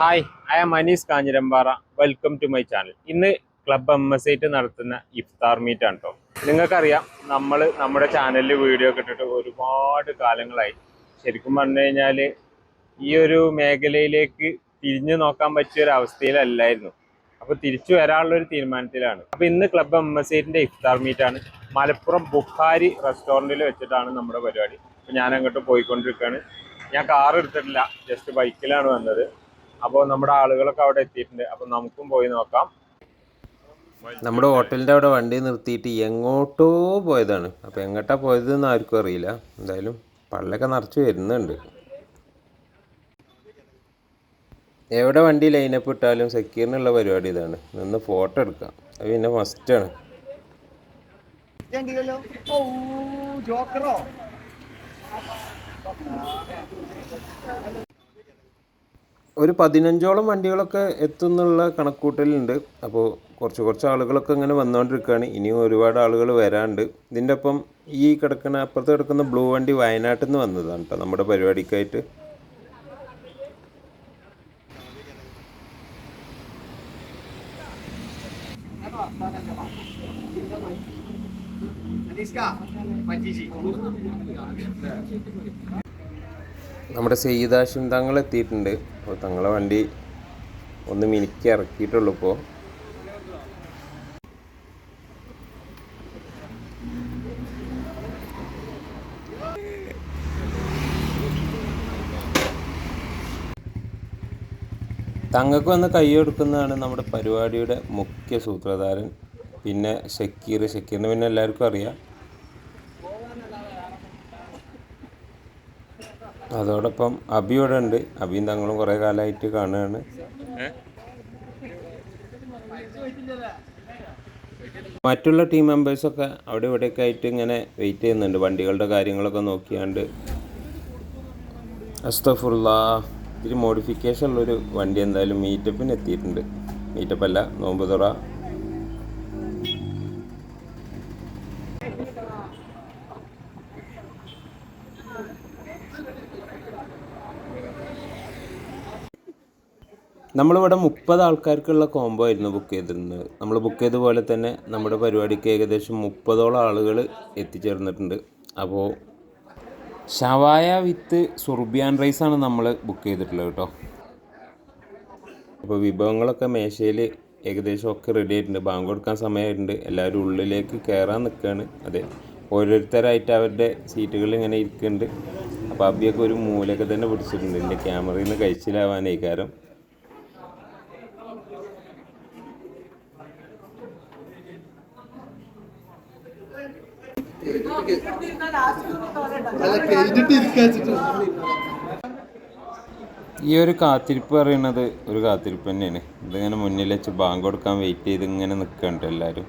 Hi I am Anees Kanjirampara welcome to my channel ഇന്ന് club M S ഐറ്റ് നടത്തുന്ന ഇഫ്താർ meet ആണ് കേട്ടോ നിങ്ങൾക്കറിയാം നമ്മൾ നമ്മുടെ ചാനലിൽ വീഡിയോ ഒക്കെ ഒരുപാട് കാലങ്ങളായി. ശരിക്കും പറഞ്ഞു കഴിഞ്ഞാൽ ഈ ഒരു മേഖലയിലേക്ക് തിരിഞ്ഞു നോക്കാൻ പറ്റിയ ഒരു അവസ്ഥയിലല്ലായിരുന്നു. അപ്പോൾ തിരിച്ചു വരാനുള്ള ഒരു തീരുമാനത്തിലാണ്. അപ്പോൾ ഇന്ന് ക്ലബ് എം എസ് ഐറ്റിന്റെ ഇഫ്താർ മീറ്റാണ് മലപ്പുറം ബുഖാരി റെസ്റ്റോറന്റിൽ വെച്ചിട്ടാണ് നമ്മുടെ പരിപാടി. അപ്പോൾ ഞാൻ അങ്ങോട്ട് പോയിക്കൊണ്ടിരിക്കുകയാണ് ഞാൻ കാർ എടുത്തിട്ടില്ല. ജസ്റ്റ് ബൈക്കിലാണ് വന്നത്. അപ്പോൾ നമ്മുടെ ആളുകളൊക്കെ അവിടെ എത്തിയിട്ടുണ്ട്. അപ്പൊ നമുക്കും പോയി നോക്കാം. നമ്മുടെ ഹോട്ടലിന്റെ അവിടെ വണ്ടി നിർത്തിയിട്ട് എങ്ങോട്ടോ പോയതാണ്. അപ്പോൾ എങ്ങോട്ടാ പോയതെന്ന് ആർക്കും അറിയില്ല. എന്തായാലും പള്ളൊക്കെ നിറച്ച് വരുന്നുണ്ട്. എവിടെ വണ്ടി ലൈനപ്പ് ഇട്ടാലും സെക്യൂറിനുള്ള പരിപാടി ഇതാണ്. നിന്ന് ഫോട്ടോ എടുക്കാം. അത് പിന്നെ മസ്റ്റാണ് ജോക്കറോ? ഒരു പതിനഞ്ചോളം വണ്ടികളൊക്കെ എത്തുന്നുള്ള കണക്കൂട്ടലുണ്ട്. അപ്പോൾ കുറച്ച് കുറച്ച് ആളുകളൊക്കെ ഇങ്ങനെ വന്നുകൊണ്ടിരിക്കുകയാണ് ഇനിയും ഒരുപാട് ആളുകൾ വരാണ്ട്. ഇതിന്റെ ഒപ്പം ഈ കിടക്കുന്ന അപ്പുറത്ത് കിടക്കുന്ന ബ്ലൂ വണ്ടി വയനാട്ടിൽ നിന്ന് വന്നതാണ് കേട്ടോ നമ്മുടെ പരിപാടിക്കായിട്ട്. പറ്റിച്ചി. നമ്മുടെ സെയ്താഷിൻ തങ്ങൾ എത്തിയിട്ടുണ്ട്. അപ്പോൾ തങ്ങളെ വണ്ടി ഒന്ന് മിനിക്ക് ഇറക്കിയിട്ടുള്ളൂ ഇപ്പോൾ. തങ്ങൾക്ക് വന്ന് കൈ കൊടുക്കുന്നതാണ് നമ്മുടെ പരിപാടിയുടെ മുഖ്യ സൂത്രധാരൻ. പിന്നെ ഷക്കീർ. ഷക്കീറിന് പിന്നെ എല്ലാവർക്കും അറിയാം. അതോടൊപ്പം അബി ഇവിടെ ഉണ്ട്. അബിയും തങ്ങളും കുറേ കാലമായിട്ട് കാണുകയാണ്. മറ്റുള്ള ടീം മെമ്പേഴ്സൊക്കെ അവിടെ ഇവിടെയൊക്കെ ആയിട്ട് ഇങ്ങനെ വെയിറ്റ് ചെയ്യുന്നുണ്ട്. വണ്ടികളുടെ കാര്യങ്ങളൊക്കെ നോക്കിയാണ്ട്. അസ്തഫുള്ള ഇത്തിരി മോഡിഫിക്കേഷൻ ഉള്ളൊരു വണ്ടി എന്തായാലും മീറ്റപ്പിന് എത്തിയിട്ടുണ്ട്. മീറ്റപ്പല്ല അല്ല നമ്മളിവിടെ മുപ്പത് ആൾക്കാർക്കുള്ള കോംബോ ആയിരുന്നു ബുക്ക് ചെയ്തിരുന്നത്. നമ്മൾ ബുക്ക് ചെയ്ത പോലെ തന്നെ നമ്മുടെ പരിപാടിക്ക് ഏകദേശം മുപ്പതോളം ആളുകൾ എത്തിച്ചേർന്നിട്ടുണ്ട്. അപ്പോൾ ഷവായ വിത്ത് സുർബിയാൻ റൈസാണ് നമ്മൾ ബുക്ക് ചെയ്തിട്ടുള്ളത് കേട്ടോ. അപ്പോൾ വിഭവങ്ങളൊക്കെ മേശയിൽ ഏകദേശം ഒക്കെ റെഡി ആയിട്ടുണ്ട്. ബാങ്ക് കൊടുക്കാൻ സമയമായിട്ടുണ്ട്. എല്ലാവരും ഉള്ളിലേക്ക് കയറാൻ നിൽക്കുകയാണ് അതെ ഓരോരുത്തരായിട്ട് അവരുടെ സീറ്റുകളിൽ ഇങ്ങനെ ഇരിക്കുന്നുണ്ട്. അപ്പോൾ അബിയൊക്കെ ഒരു മൂലയൊക്കെ തന്നെ പിടിച്ചിട്ടുണ്ട്. എന്റെ ക്യാമറയിൽ നിന്ന് കഴിച്ചിലാവാനേ കാരണം ഈ ഒരു കാത്തിരിപ്പ് പറയുന്നത് ഒരു കാത്തിരിപ്പ് തന്നെയാണ്. ഇതിങ്ങനെ മുന്നിൽ വെച്ച് ബാങ്ക് കൊടുക്കാൻ വെയിറ്റ് ചെയ്ത് ഇങ്ങനെ നിൽക്കുന്നുണ്ട് എല്ലാവരും.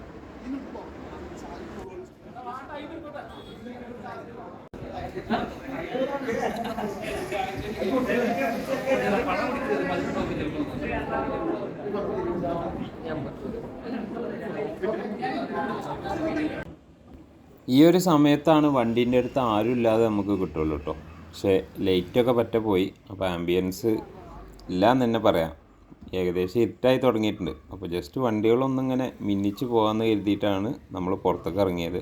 ഈ ഒരു സമയത്താണ് വണ്ടീന്റെ അടുത്ത് ആരും ഇല്ലാതെ നമുക്ക് കിട്ടുള്ളൂ കേട്ടോ. പക്ഷേ ലൈറ്റൊക്കെ പറ്റ പോയി. അപ്പോൾ ആംബിയൻസ് ഇല്ല എന്ന് തന്നെ പറയാം. ഏകദേശം ഇരുട്ടായി തുടങ്ങിയിട്ടുണ്ട്. അപ്പോൾ ജസ്റ്റ് വണ്ടികളൊന്നും ഇങ്ങനെ മിന്നിച്ച് പോകാമെന്ന് കരുതിയിട്ടാണ് നമ്മൾ പുറത്തൊക്കെ ഇറങ്ങിയത്.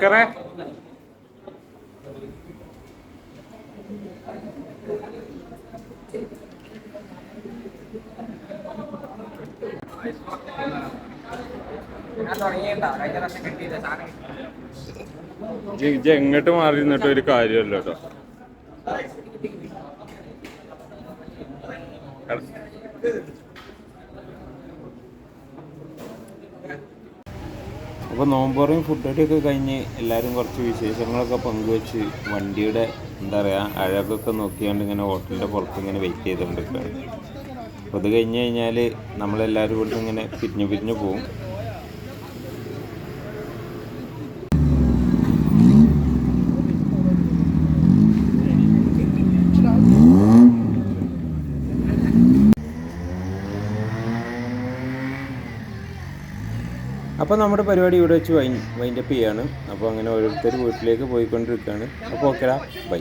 സാധനം? ഇജ്ജ് എങ്ങോട്ട് മാറി നിന്നിട്ട് ഒരു കാര്യമല്ല കേട്ടോ. അപ്പോൾ നോമ്പോറയും ഫുഡടിയൊക്കെ കഴിഞ്ഞ് എല്ലാവരും കുറച്ച് വിശേഷങ്ങളൊക്കെ പങ്കുവെച്ച് വണ്ടിയുടെ എന്താ പറയുക അഴകൊക്കെ നോക്കിയാണ്ട് ഇങ്ങനെ ഹോട്ടലിന്റെ പുറത്ത് ഇങ്ങനെ വെയിറ്റ് ചെയ്തുകൊണ്ടിരിക്കുകയാണ് അപ്പോൾ അത് കഴിഞ്ഞ് കഴിഞ്ഞാൽ നമ്മളെല്ലാവരും ഇവിടുന്ന് ഇങ്ങനെ പിരിഞ്ഞു പിരിഞ്ഞു പോകും അപ്പോൾ നമ്മുടെ പരിപാടി ഇവിടെ വെച്ച് വൈൻ വൈൻഡപ്പ് ചെയ്യാണ്. അപ്പോൾ അങ്ങനെ ഓരോരുത്തർ വീട്ടിലേക്ക് പോയിക്കൊണ്ടിരിക്കുകയാണ് അപ്പോൾ ഓക്കെടാ. ബൈ.